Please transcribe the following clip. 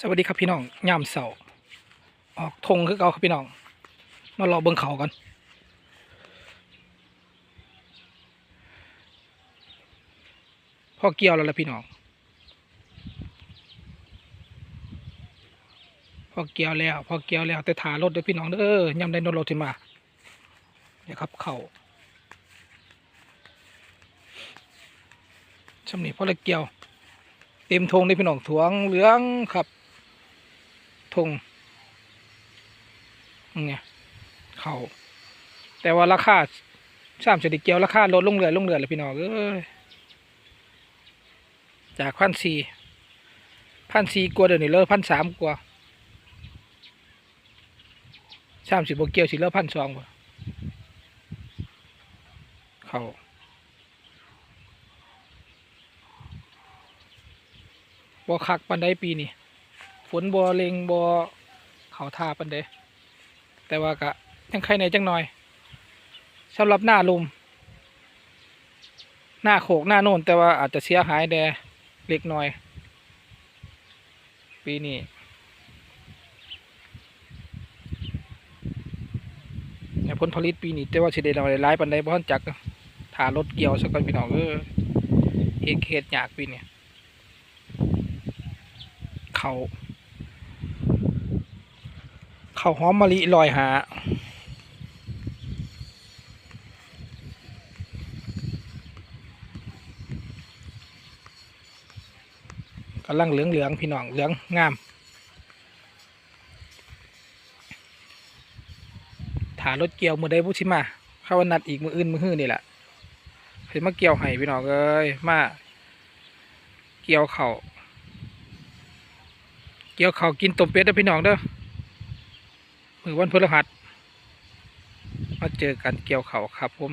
สวัสดีครับพี่น้องยามเสาร์ออกธงคือเก่าครับพี่น้องมารอเบิงเขากันพอเกี่ยวแล้วล่ะพี่น้องพอเกี่ยวแล้วพอเกี่ยวแล้วแต่ถารถเด้อพี่น้องเด้อยามได้นรถที่มาเนี่ยครับเขาชำนี้พอละเกี่ยว เต็มธงเลยพี่น้องถวงเหลืองครับ ธงเนี่ยเขาแต่ว่าราคาสามสิบเกียวราคาลดลงเรื่อยลงเรือยเลยพี่น้องเอ้ยจากพันสี่พันสี่กว่าเดี๋ยวนี้เลยพันสามกว่าสามสิบโเกียวสิเลยพันสองกว่าเขาบ่คักปันไดปีนี้ ฝนบ่เลงบ่เขาท่าปันไดแต่ว่าก็ยังใครในจังหน่อยสำหรับหน้าลุม หน้าโขกหน้าโน่น แต่ว่าอาจจะเสียหายแดเล็กน้อย ปีนี้เนี่ยผลผลิตปีนี้แต่ว่าสิได้เราได้หลายปันไดบ่ทันจักถ่ารถเกี่ยวสักก่อนพี่น้องเออเฮ็ดเฮ็ดยากปีนี้เขา ขาหอมมะลิลอยหากำลังเหลืองเหลืองๆพี่น้องเหลืองงามถารถเกี่ยวมือใดบุชิมาเข้าวันนัดอีกมืออื่นมือหื้อนี่แหละเห็นมาเกี่ยวให้พี่น้องเอ้ยมาเกี่ยวเขาเกี่ยวเขากินต้มเป็ดเด้อพี่น้องเด้อ มือวันพฤหัสมาเจอกันเกี่ยวเขาครับผม